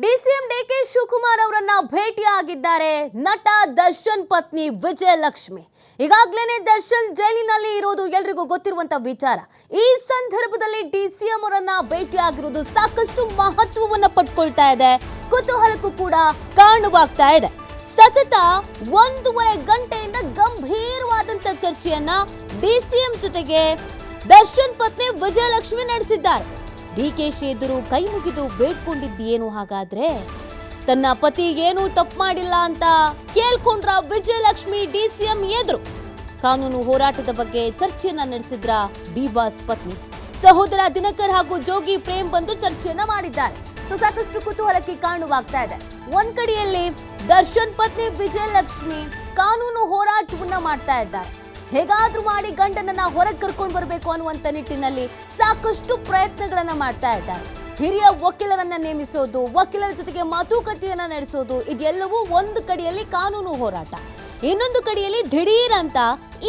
DCM DK Shivakumar ಅವರನ್ನ ಭೇಟಿಯಾಗಿದ್ದಾರೆ ನಟ ದರ್ಶನ್ ಪತ್ನಿ ವಿಜಯಲಕ್ಷ್ಮಿ. ಈಗಾಗಲೇ ದರ್ಶನ್ ಜೈಲಿನಲ್ಲಿ ಇರೋದು ಎಲ್ರಿಗೂ ಗೊತ್ತಿರುವಂತ ವಿಚಾರ. ಈ ಸಂದರ್ಭದಲ್ಲಿ ಡಿಸಿಎಂ ಅವರನ್ನ ಭೇಟಿಯಾಗಿರೋದು ಸಾಕಷ್ಟು ಮಹತ್ವವನ್ನ ಪಡ್ಕೊಳ್ತಾ ಇದೆ. ಕುತೂಹಲಕ್ಕೂ ಕೂಡ ಕಾರಣವಾಗ್ತಾ ಇದೆ. ಸತತ ಒಂದೂವರೆ ಗಂಟೆಯಿಂದ ಗಂಭೀರವಾದಂತ ಚರ್ಚೆಯನ್ನ ಡಿಸಿಎಂ ಜೊತೆಗೆ ದರ್ಶನ್ ಪತ್ನಿ ವಿಜಯಲಕ್ಷ್ಮಿ ನಡೆಸಿದ್ದಾರೆ. ಡಿಕೆಶಿ ಎದುರು ಕೈ ಮುಗಿದು ಬೇಡ್ಕೊಂಡಿದ್ದೇನು ಹಾಗಾದ್ರೆ? ತನ್ನ ಪತಿ ಏನೂ ತಪ್ಪು ಮಾಡಿಲ್ಲ ಅಂತ ಕೇಳ್ಕೊಂಡ್ರ ವಿಜಯಲಕ್ಷ್ಮಿ ಡಿಸಿಎಂ ಎದುರು. ಕಾನೂನು ಹೋರಾಟದ ಬಗ್ಗೆ ಚರ್ಚೆಯನ್ನ ನಡೆಸಿದ್ರ ಡಿ ಬಾಸ್ ಪತ್ನಿ. ಸಹೋದರ ದಿನಕರ್ ಹಾಗೂ ಜೋಗಿ ಪ್ರೇಮ್ ಬಂದು ಚರ್ಚೆಯನ್ನ ಮಾಡಿದ್ದಾರೆ. ಸೊ ಸಾಕಷ್ಟು ಕುತೂಹಲಕ್ಕೆ ಕಾರಣವಾಗ್ತಾ ಇದೆ. ಒಂದ್ ಕಡೆಯಲ್ಲಿ ದರ್ಶನ್ ಪತ್ನಿ ವಿಜಯಲಕ್ಷ್ಮಿ ಕಾನೂನು ಹೋರಾಟವನ್ನ ಮಾಡ್ತಾ ಇದ್ದಾರೆ. ಹೇಗಾದ್ರೂ ಮಾಡಿ ಗಂಡನನ್ನ ಹೊರಗೆ ಕರ್ಕೊಂಡು ಬರಬೇಕು ಅನ್ನುವಂತ ನಿಟ್ಟಿನಲ್ಲಿ ಸಾಕಷ್ಟು ಪ್ರಯತ್ನಗಳನ್ನ ಮಾಡ್ತಾ ಇದ್ದಾರೆ. ಹಿರಿಯ ವಕೀಲರನ್ನ ನೇಮಿಸೋದು, ವಕೀಲರ ಜೊತೆಗೆ ಮಾತುಕತೆಯನ್ನ ನಡೆಸೋದು, ಇದೆಲ್ಲವೂ ಒಂದು ಕಡೆಯಲ್ಲಿ ಕಾನೂನು ಹೋರಾಟ. ಇನ್ನೊಂದು ಕಡೆಯಲ್ಲಿ ದಿಢೀರ್ ಅಂತ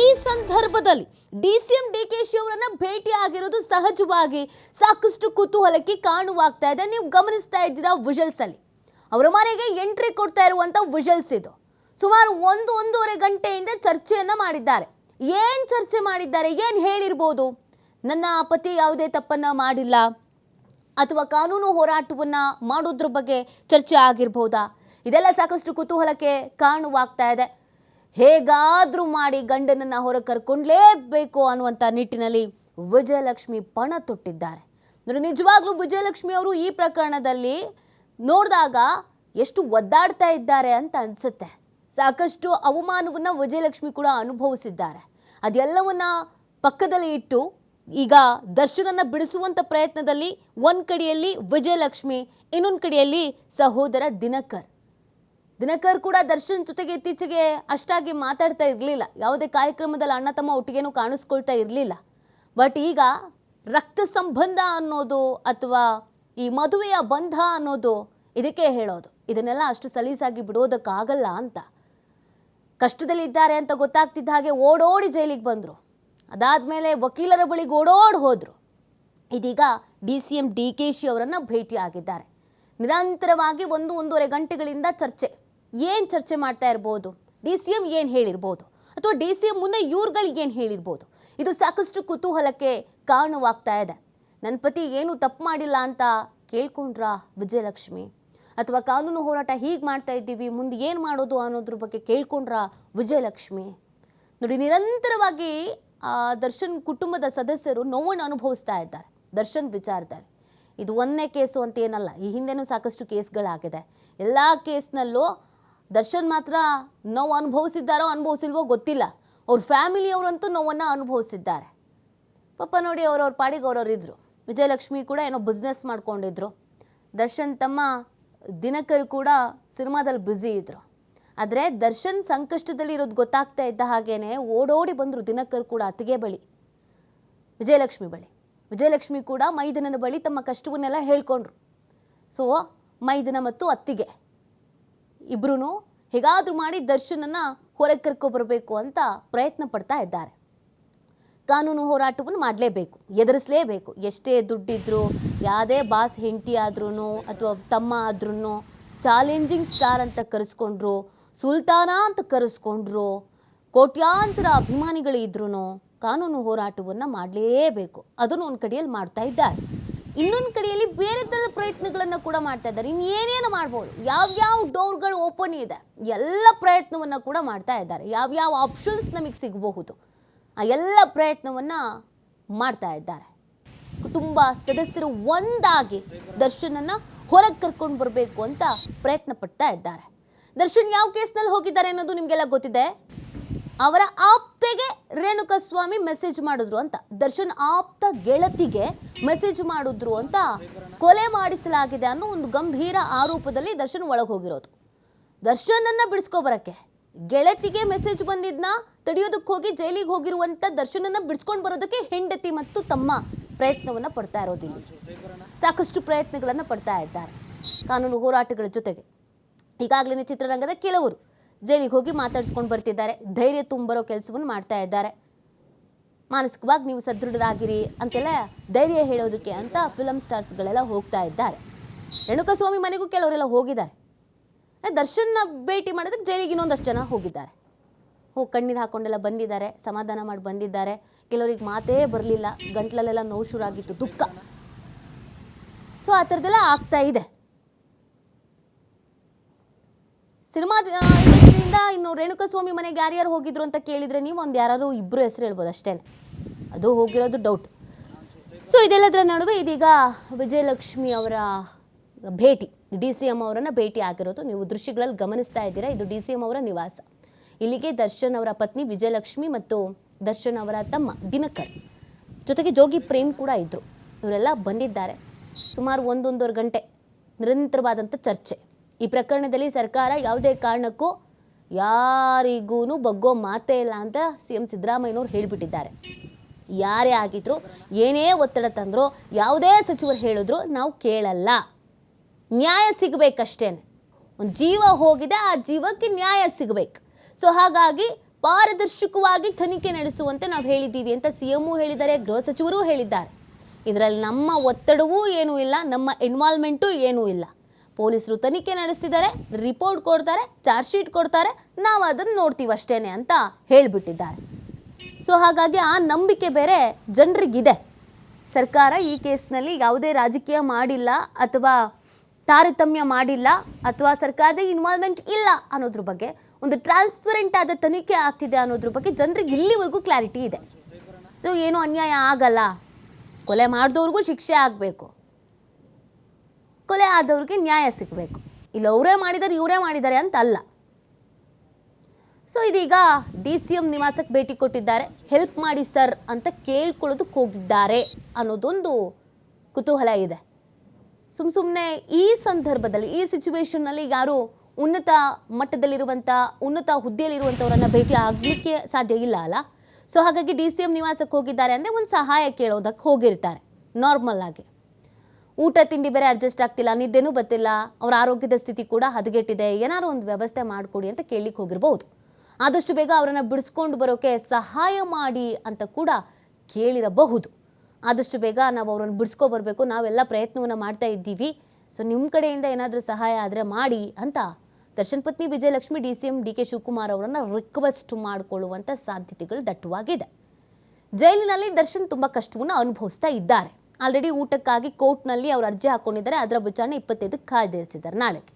ಈ ಸಂದರ್ಭದಲ್ಲಿ D C M D K Shi ಅವರನ್ನ ಭೇಟಿ ಆಗಿರೋದು ಸಹಜವಾಗಿ ಸಾಕಷ್ಟು ಕುತೂಹಲಕ್ಕೆ ಕಾಣುವಾಗ್ತಾ ಇದೆ. ನೀವು ಗಮನಿಸ್ತಾ ಇದ್ದೀರಾ ವಿಜಲ್ಸ್ ಅಲ್ಲಿ? ಅವರ ಮನೆಗೆ ಎಂಟ್ರಿ ಕೊಡ್ತಾ ಇರುವಂತ ವಿಜಲ್ಸ್ ಇದು. ಸುಮಾರು ಒಂದು, ಒಂದೂವರೆ ಗಂಟೆಯಿಂದ ಚರ್ಚೆಯನ್ನ ಮಾಡಿದ್ದಾರೆ. ಏನ್ ಚರ್ಚೆ ಮಾಡಿದ್ದಾರೆ, ಏನು ಹೇಳಿರ್ಬೋದು? ನನ್ನ ಪತಿ ಯಾವುದೇ ತಪ್ಪನ್ನ ಮಾಡಿಲ್ಲ. ಅಥವಾ ಕಾನೂನು ಹೋರಾಟವನ್ನ ಮಾಡೋದ್ರ ಬಗ್ಗೆ ಚರ್ಚೆ ಆಗಿರ್ಬೋದಾ? ಇದೆಲ್ಲ ಸಾಕಷ್ಟು ಕುತೂಹಲಕ್ಕೆ ಕಾರಣವಾಗ್ತಾ ಇದೆ. ಹೇಗಾದರೂ ಮಾಡಿ ಗಂಡನನ್ನ ಹೊರ ಕರ್ಕೊಂಡ್ಲೇಬೇಕು ಅನ್ನುವಂಥ ನಿಟ್ಟಿನಲ್ಲಿ ವಿಜಯಲಕ್ಷ್ಮಿ ಪಣ ತೊಟ್ಟಿದ್ದಾರೆ. ಅಂದರೆ ನಿಜವಾಗ್ಲೂ ವಿಜಯಲಕ್ಷ್ಮಿ ಅವರು ಈ ಪ್ರಕರಣದಲ್ಲಿ ನೋಡಿದಾಗ ಎಷ್ಟು ಒದ್ದಾಡ್ತಾ ಇದ್ದಾರೆ ಅಂತ ಅನ್ಸುತ್ತೆ. ಸಾಕಷ್ಟು ಅವಮಾನವನ್ನ ವಿಜಯಲಕ್ಷ್ಮಿ ಕೂಡ ಅನುಭವಿಸಿದ್ದಾರೆ. ಅದೆಲ್ಲವನ್ನ ಪಕ್ಕದಲ್ಲಿ ಇಟ್ಟು ಈಗ ದರ್ಶನನ್ನ ಬಿಡಿಸುವಂತ ಪ್ರಯತ್ನದಲ್ಲಿ ಒಂದ್ ಕಡೆಯಲ್ಲಿ ವಿಜಯಲಕ್ಷ್ಮಿ, ಇನ್ನೊಂದು ಕಡೆಯಲ್ಲಿ ಸಹೋದರ ದಿನಕರ್. ದಿನಕರ್ ಕೂಡ ದರ್ಶನ್ ಜೊತೆಗೆ ಇತ್ತೀಚೆಗೆ ಅಷ್ಟಾಗಿ ಮಾತಾಡ್ತಾ ಇರಲಿಲ್ಲ. ಯಾವುದೇ ಕಾರ್ಯಕ್ರಮದಲ್ಲಿ ಅಣ್ಣ ತಮ್ಮ ಒಟ್ಟಿಗೇನು ಕಾಣಿಸ್ಕೊಳ್ತಾ ಇರಲಿಲ್ಲ. ಬಟ್ ಈಗ ರಕ್ತ ಸಂಬಂಧ ಅನ್ನೋದು ಅಥವಾ ಈ ಮದುವೆಯ ಬಂಧ ಅನ್ನೋದು ಇದಕ್ಕೆ ಹೇಳೋದು. ಇದನ್ನೆಲ್ಲ ಅಷ್ಟು ಸಲೀಸಾಗಿ ಬಿಡೋದಕ್ಕಾಗಲ್ಲ ಅಂತ. ಕಷ್ಟದಲ್ಲಿದ್ದಾರೆ ಅಂತ ಗೊತ್ತಾಗ್ತಿದ್ದ ಹಾಗೆ ಓಡೋಡಿ ಜೈಲಿಗೆ ಬಂದರು. ಅದಾದ ಮೇಲೆ ವಕೀಲರ ಬಳಿಗೆ ಓಡೋಡಿ ಹೋದರು. ಇದೀಗ D C M D K Shi ಅವರನ್ನು ಭೇಟಿ ಆಗಿದ್ದಾರೆ. ನಿರಂತರವಾಗಿ ಒಂದು ಒಂದೂವರೆ ಗಂಟೆಗಳಿಂದ ಚರ್ಚೆ. ಏನು ಚರ್ಚೆ ಮಾಡ್ತಾ ಇರ್ಬೋದು? ಡಿ ಸಿ ಎಂ ಏನು ಹೇಳಿರ್ಬೋದು? ಅಥವಾ ಡಿ ಸಿ ಎಂ ಮುಂದೆ ಇವ್ರುಗಳಿಗೆ ಏನು ಹೇಳಿರ್ಬೋದು? ಇದು ಸಾಕಷ್ಟು ಕುತೂಹಲಕ್ಕೆ ಕಾರಣವಾಗ್ತಾ ಇದೆ. ನನ್ನ ಪತಿ ಏನು ತಪ್ಪು ಮಾಡಿಲ್ಲ ಅಂತ ಕೇಳ್ಕೊಂಡ್ರಾ ವಿಜಯಲಕ್ಷ್ಮಿ? ಅಥವಾ ಕಾನೂನು ಹೋರಾಟ ಹೀಗೆ ಮಾಡ್ತಾ ಇದ್ದೀವಿ ಮುಂದೆ ಏನು ಮಾಡೋದು ಅನ್ನೋದ್ರ ಬಗ್ಗೆ ಕೇಳ್ಕೊಂಡ್ರಾ ವಿಜಯಲಕ್ಷ್ಮಿ? ನೋಡಿ ನಿರಂತರವಾಗಿ ಆ, ದರ್ಶನ್ ಕುಟುಂಬದ ಸದಸ್ಯರು ನೋವನ್ನು ಅನುಭವಿಸ್ತಾ ಇದ್ದಾರೆ ದರ್ಶನ್ ವಿಚಾರದಲ್ಲಿ. ಇದು ಒಂದನೇ ಕೇಸು ಅಂತ ಏನಲ್ಲ ಈ ಹಿಂದೆನೂ ಸಾಕಷ್ಟು ಕೇಸ್ಗಳಾಗಿದೆ. ಎಲ್ಲ ಕೇಸ್ನಲ್ಲೂ ದರ್ಶನ್ ಮಾತ್ರ ನೋವು ಅನುಭವಿಸಿದ್ದಾರೋ ಅನುಭವಿಸಿಲ್ವೋ ಗೊತ್ತಿಲ್ಲ. ಅವ್ರ ಫ್ಯಾಮಿಲಿಯವರಂತೂ ನೋವನ್ನು ಅನುಭವಿಸಿದ್ದಾರೆ. ಪಾಪ ನೋಡಿ ಅವ್ರವ್ರ ಪಾಡಿಗೆ ಅವ್ರವ್ರು ಇದ್ದರು ವಿಜಯಲಕ್ಷ್ಮಿ ಕೂಡ ಏನೋ ಬಿಸ್ನೆಸ್ ಮಾಡ್ಕೊಂಡಿದ್ರು. ದರ್ಶನ್ ತಮ್ಮ ದಿನಕರ್ ಕೂಡ ಸಿನಿಮಾದಲ್ಲಿ ಬ್ಯುಸಿ ಇದ್ರು. ಆದರೆ ದರ್ಶನ್ ಸಂಕಷ್ಟದಲ್ಲಿ ಇರೋದು ಗೊತ್ತಾಗ್ತಾ ಇದ್ದ ಹಾಗೇನೆ ಓಡೋಡಿ ಬಂದರು ದಿನಕರ್ ಕೂಡ ಅತ್ತಿಗೆ ಬಳಿ, ವಿಜಯಲಕ್ಷ್ಮಿ ಬಳಿ. ವಿಜಯಲಕ್ಷ್ಮಿ ಕೂಡ ಮೈದನನ ಬಳಿ ತಮ್ಮ ಕಷ್ಟವನ್ನೆಲ್ಲ ಹೇಳ್ಕೊಂಡ್ರು. ಸೊ ಮೈದನ ಮತ್ತು ಅತ್ತಿಗೆ ಇಬ್ಬರೂ ಹೇಗಾದರೂ ಮಾಡಿ ದರ್ಶನನ್ನು ಹೊರಗೆ ಕರ್ಕೊಬರಬೇಕು ಅಂತ ಪ್ರಯತ್ನ ಪಡ್ತಾ ಇದ್ದಾರೆ. ಕಾನೂನು ಹೋರಾಟವನ್ನು ಮಾಡಲೇಬೇಕು, ಎದುರಿಸಲೇಬೇಕು. ಎಷ್ಟೇ ದುಡ್ಡಿದ್ರು, ಯಾವುದೇ ಬಾಸ್ ಹೆಂಡತಿ ಆದ್ರೂ ಅಥವಾ ತಮ್ಮ ಆದ್ರೂ ಚಾಲೆಂಜಿಂಗ್ ಸ್ಟಾರ್ ಅಂತ ಕರೆಸ್ಕೊಂಡ್ರು, ಸುಲ್ತಾನ ಅಂತ ಕರೆಸ್ಕೊಂಡ್ರು, ಕೋಟ್ಯಾಂತರ ಅಭಿಮಾನಿಗಳು ಇದ್ರೂ ಕಾನೂನು ಹೋರಾಟವನ್ನು ಮಾಡಲೇಬೇಕು. ಅದನ್ನು ಒಂದು ಕಡೆಯಲ್ಲಿ ಮಾಡ್ತಾ ಇದ್ದಾರೆ. ಇನ್ನೊಂದು ಕಡೆಯಲ್ಲಿ ಬೇರೆ ಥರದ ಪ್ರಯತ್ನಗಳನ್ನು ಕೂಡ ಮಾಡ್ತಾ ಇದ್ದಾರೆ. ಇನ್ನು ಏನೇನು ಮಾಡ್ಬೋದು? ಯಾವ್ಯಾವ ಡೋರ್ಗಳು ಓಪನ್ ಇದೆ? ಎಲ್ಲ ಪ್ರಯತ್ನವನ್ನು ಕೂಡ ಮಾಡ್ತಾ ಇದ್ದಾರೆ. ಯಾವ್ಯಾವ ಆಪ್ಷನ್ಸ್ ನಮಗೆ ಸಿಗಬಹುದು? ಆ ಎಲ್ಲ ಪ್ರಯತ್ನವನ್ನು ಮಾಡ್ತಾ ಇದ್ದಾರೆ. ಕುಟುಂಬ ಸದಸ್ಯರು ಒಂದಾಗಿ ದರ್ಶನನ್ನು ಹೊರಗೆ ಕರ್ಕೊಂಡು ಬರಬೇಕು ಅಂತ ಪ್ರಯತ್ನ ಪಡ್ತಾ ಇದ್ದಾರೆ. ದರ್ಶನ್ ಯಾವ ಕೇಸ್ನಲ್ಲಿ ಹೋಗಿದ್ದಾರೆ ಅನ್ನೋದು ನಿಮಗೆಲ್ಲ ಗೊತ್ತಿದೆ? ಅವರ ಆಪ್ತೆಗೆ ರೇಣುಕಾ ಸ್ವಾಮಿ ಮೆಸೇಜ್ ಮಾಡಿದ್ರು ಅಂತ. ದರ್ಶನ್ ಆಪ್ತ ಗೆಳತಿಗೆ ಮೆಸೇಜ್ ಮಾಡಿದ್ರು ಅಂತ ಕೊಲೆ ಮಾಡಿಸಲಾಗಿದೆ ಅನ್ನೋ ಒಂದು ಗಂಭೀರ ಆರೋಪದಲ್ಲಿ ದರ್ಶನ್ ಒಳಗೆ ಹೋಗಿರೋದು. ದರ್ಶನನ್ನ ಬಿಡಿಸ್ಕೊಬರಕ್ಕೆ ಗೆಳತಿಗೆ ಮೆಸೇಜ್ ಬಂದಿದ್ನ ತಡೆಯೋದಕ್ಕೆ ಹೋಗಿ ಜೈಲಿಗೆ ಹೋಗಿರುವಂತ ದರ್ಶನನ ಬಿಡಿಸ್ಕೊಂಡು ಬರೋದಕ್ಕೆ ಹೆಂಡತಿ ಮತ್ತು ತಮ್ಮ ಪ್ರಯತ್ನವನ್ನ ಪಡ್ತಾ ಇರೋದಿಲ್ಲ. ಸಾಕಷ್ಟು ಪ್ರಯತ್ನಗಳನ್ನು ಪಡ್ತಾ ಇದ್ದಾರೆ. ಕಾನೂನು ಹೋರಾಟಗಳ ಜೊತೆಗೆ. ಈಗಾಗಲೇ ಚಿತ್ರರಂಗದ ಕೆಲವರು ಜೈಲಿಗೆ ಹೋಗಿ ಮಾತಾಡ್ಸ್ಕೊಂಡು ಬರ್ತಿದ್ದಾರೆ. ಧೈರ್ಯ ತುಂಬರೋ ಕೆಲಸವನ್ನು ಮಾಡ್ತಾ ಇದ್ದಾರೆ. ಮಾನಸಿಕವಾಗಿ ನೀವು ಸದೃಢರಾಗಿರಿ ಅಂತೆಲ್ಲ ಧೈರ್ಯ ಹೇಳೋದಕ್ಕೆ ಅಂತ ಫಿಲಮ್ ಸ್ಟಾರ್ಸ್ಗಳೆಲ್ಲ ಹೋಗ್ತಾ ಇದ್ದಾರೆ. ರೇಣುಕಾಸ್ವಾಮಿ ಮನೆಗೂ ಕೆಲವರೆಲ್ಲ ಹೋಗಿದ್ದಾರೆ. ದರ್ಶನ್ನ ಭೇಟಿ ಮಾಡೋದಕ್ಕೆ ಜೈಲಿಗೆ ಇನ್ನೊಂದಷ್ಟು ಜನ ಹೋಗಿದ್ದಾರೆ. ಹೋಗಿ ಕಣ್ಣೀರು ಹಾಕೊಂಡೆಲ್ಲ ಬಂದಿದ್ದಾರೆ, ಸಮಾಧಾನ ಮಾಡಿ ಬಂದಿದ್ದಾರೆ. ಕೆಲವರಿಗೆ ಮಾತೇ ಬರಲಿಲ್ಲ, ಗಂಟ್ಲಲ್ಲೆಲ್ಲ ನೋವು ಶುರು ಆಗಿತ್ತು ದುಃಖ. ಸೊ ಆ ಥರದ್ದೆಲ್ಲ ಆಗ್ತಾ ಇದೆ. ಸಿನಿಮಾ ಇಂಡಸ್ಟ್ರಿಯಿಂದ ಇನ್ನು ರೇಣುಕಾಸ್ವಾಮಿ ಮನೆಗೆ ಯಾರ್ಯಾರು ಹೋಗಿದ್ರು ಅಂತ ಕೇಳಿದರೆ ನೀವು ಒಂದು ಯಾರು ಇಬ್ಬರು ಹೆಸರು ಹೇಳ್ಬೋದು ಅಷ್ಟೇ ಅದು ಹೋಗಿರೋದು ಡೌಟ್ ಸೊ ಇದೆಲ್ಲದರ ನಡುವೆ ಇದೀಗ ವಿಜಯಲಕ್ಷ್ಮಿ ಅವರ ಭೇಟಿ, ಡಿ ಸಿ ಎಂ ಅವರನ್ನು ಭೇಟಿ ಆಗಿರೋದು ನೀವು ದೃಶ್ಯಗಳಲ್ಲಿ ಗಮನಿಸ್ತಾ ಇದ್ದೀರಾ? ಇದು ಡಿ ಸಿ ಎಂ ಅವರ ನಿವಾಸ. ಇಲ್ಲಿಗೆ ದರ್ಶನ್ ಅವರ ಪತ್ನಿ ವಿಜಯಲಕ್ಷ್ಮಿ ಮತ್ತು ದರ್ಶನ್ ಅವರ ತಮ್ಮ ದಿನಕರ್. ಜೊತೆಗೆ ಜೋಗಿ ಪ್ರೇಮ್ ಕೂಡ ಇದ್ದರು ಇವರೆಲ್ಲ ಬಂದಿದ್ದಾರೆ. ಸುಮಾರು ಒಂದೊಂದೂವರೆ ಗಂಟೆ ನಿರಂತರವಾದಂಥ ಚರ್ಚೆ. ಈ ಪ್ರಕರಣದಲ್ಲಿ ಸರ್ಕಾರ ಯಾವುದೇ ಕಾರಣಕ್ಕೂ ಯಾರಿಗೂ ಬಗ್ಗೋ ಮಾತೇ ಇಲ್ಲ ಅಂತ ಸಿ ಎಂ ಸಿದ್ದರಾಮಯ್ಯನವ್ರು ಹೇಳಿಬಿಟ್ಟಿದ್ದಾರೆ. ಯಾರೇ ಆಗಿದ್ರು, ಏನೇ ಒತ್ತಡ ತಂದರೂ, ಯಾವುದೇ ಸಚಿವರು ಹೇಳಿದ್ರು ನಾವು ಕೇಳಲ್ಲ. ನ್ಯಾಯ ಸಿಗಬೇಕಷ್ಟೇ ಒಂದು ಜೀವ ಹೋಗಿದೆ, ಆ ಜೀವಕ್ಕೆ ನ್ಯಾಯ ಸಿಗಬೇಕು. ಸೊ ಹಾಗಾಗಿ ಪಾರದರ್ಶಕವಾಗಿ ತನಿಖೆ ನಡೆಸುವಂತೆ ನಾವು ಹೇಳಿದ್ದೀವಿ ಅಂತ ಸಿ ಎಮ್ಮು ಹೇಳಿದ್ದಾರೆ, ಗೃಹ ಸಚಿವರು ಹೇಳಿದ್ದಾರೆ. ಇದರಲ್ಲಿ ನಮ್ಮ ಒತ್ತಡವೂ ಏನೂ ಇಲ್ಲ, ನಮ್ಮ ಇನ್ವಾಲ್ವ್ಮೆಂಟು ಏನೂ ಇಲ್ಲ. ಪೊಲೀಸರು ತನಿಖೆ ನಡೆಸ್ತಿದ್ದಾರೆ ರಿಪೋರ್ಟ್ ಕೊಡ್ತಾರೆ ಚಾರ್ಜ್ ಶೀಟ್ ಕೊಡ್ತಾರೆ, ನಾವು ಅದನ್ನು ನೋಡ್ತೀವಿ ಅಷ್ಟೇ ಅಂತ ಹೇಳಿಬಿಟ್ಟಿದ್ದಾರೆ. ಸೊ ಹಾಗಾಗಿ ಆ ನಂಬಿಕೆ ಬೇರೆ ಜನರಿಗಿದೆ. ಸರ್ಕಾರ ಈ ಕೇಸ್ನಲ್ಲಿ ಯಾವುದೇ ರಾಜಕೀಯ ಮಾಡಿಲ್ಲ ಅಥವಾ ತಾರತಮ್ಯ ಮಾಡಿಲ್ಲ ಅಥವಾ ಸರ್ಕಾರದ ಇನ್ವಾಲ್ವ್ಮೆಂಟ್ ಇಲ್ಲ ಅನ್ನೋದ್ರ ಬಗ್ಗೆ, ಒಂದು ಟ್ರಾನ್ಸ್ಪರೆಂಟ್ ಆದ ತನಿಖೆ ಆಗ್ತಿದೆ ಅನ್ನೋದ್ರ ಬಗ್ಗೆ ಜನರಿಗೆ ಇಲ್ಲಿವರೆಗೂ ಕ್ಲಾರಿಟಿ ಇದೆ. ಸೊ ಏನು ಅನ್ಯಾಯ ಆಗಲ್ಲ. ಕೊಲೆ ಮಾಡಿದವ್ರಿಗೂ ಶಿಕ್ಷೆ ಆಗಬೇಕು. ಕೊಲೆ ಆದವ್ರಿಗೆ ನ್ಯಾಯ ಸಿಗಬೇಕು. ಇಲ್ಲ, ಅವರೇ ಮಾಡಿದ್ದಾರೆ ಇವರೇ ಮಾಡಿದ್ದಾರೆ ಅಂತ ಅಲ್ಲ. ಸೊ ಇದೀಗ ಡಿ ಸಿ ಎಂ ನಿವಾಸಕ್ಕೆ ಭೇಟಿ ಕೊಟ್ಟಿದ್ದಾರೆ. ಹೆಲ್ಪ್ ಮಾಡಿ ಸರ್ ಅಂತ ಕೇಳ್ಕೊಳ್ಳೋದಕ್ಕೆ ಹೋಗಿದ್ದಾರೆ ಅನ್ನೋದೊಂದು ಕುತೂಹಲ ಇದೆ. ಸುಮ್ಮ ಸುಮ್ಮನೆ ಈ ಸಂದರ್ಭದಲ್ಲಿ, ಈ ಸಿಚುವೇಶನ್ನಲ್ಲಿ ಯಾರು ಉನ್ನತ ಮಟ್ಟದಲ್ಲಿರುವಂಥ ಉನ್ನತ ಹುದ್ದೆಯಲ್ಲಿರುವಂಥವರನ್ನು ಭೇಟಿ ಆಗಲಿಕ್ಕೆ ಸಾಧ್ಯ ಇಲ್ಲ ಅಲ್ಲ? ಸೊ ಹಾಗಾಗಿ ಡಿ ಸಿ ಎಂ ನಿವಾಸಕ್ಕೆ ಹೋಗಿದ್ದಾರೆ ಅಂದರೆ ಒಂದು ಸಹಾಯ ಕೇಳೋದಕ್ಕೆ ಹೋಗಿರ್ತಾರೆ ನಾರ್ಮಲ್ ಆಗಿ. ಊಟ, ತಿಂಡಿ ಬೇರೆ ಅಡ್ಜಸ್ಟ್ ಆಗ್ತಿಲ್ಲ, ನಿದ್ದೆನೂ ಬರ್ತಿಲ್ಲ, ಅವ್ರ ಆರೋಗ್ಯದ ಸ್ಥಿತಿ ಕೂಡ ಹದಗೆಟ್ಟಿದೆ, ಏನಾದ್ರು ಒಂದು ವ್ಯವಸ್ಥೆ ಮಾಡಿಕೊಡಿ ಅಂತ ಕೇಳಲಿಕ್ಕೆ ಹೋಗಿರ್ಬೋದು ಆದಷ್ಟು ಬೇಗ ಅವರನ್ನು ಬಿಡಿಸ್ಕೊಂಡು ಬರೋಕೆ ಸಹಾಯ ಮಾಡಿ ಅಂತ ಕೂಡ ಕೇಳಿರಬಹುದು. ಆದಷ್ಟು ಬೇಗ ನಾವು ಅವ್ರನ್ನ ಬಿಡಿಸ್ಕೊ ಬರಬೇಕು. ನಾವೆಲ್ಲ ಪ್ರಯತ್ನವನ್ನು ಮಾಡ್ತಾ ಇದ್ದೀವಿ. ಸೊ ನಿಮ್ಮ ಕಡೆಯಿಂದ ಏನಾದರೂ ಸಹಾಯ ಆದರೆ ಮಾಡಿ ಅಂತ ದರ್ಶನ್ ಪತ್ನಿ Vijayalakshmi D C M D K Shivakumar ಅವರನ್ನು ರಿಕ್ವೆಸ್ಟ್ ಮಾಡಿಕೊಳ್ಳುವಂಥ ಸಾಧ್ಯತೆಗಳು ದಟ್ಟವಾಗಿದೆ. ಜೈಲಿನಲ್ಲಿ ದರ್ಶನ್ ತುಂಬ ಕಷ್ಟವನ್ನು ಅನುಭವಿಸ್ತಾ ಇದ್ದಾರೆ. ಆಲ್ರೆಡಿ ಊಟಕ್ಕಾಗಿ ಕೋರ್ಟ್ನಲ್ಲಿ ಅವರು ಅರ್ಜಿ ಹಾಕೊಂಡಿದ್ದಾರೆ. ಅದರ ವಿಚಾರಣೆ ಇಪ್ಪತ್ತೈದಕ್ಕೆ ಕಾಯ್ದಿರಿಸಿದ್ದಾರೆ ನಾಳೆಗೆ.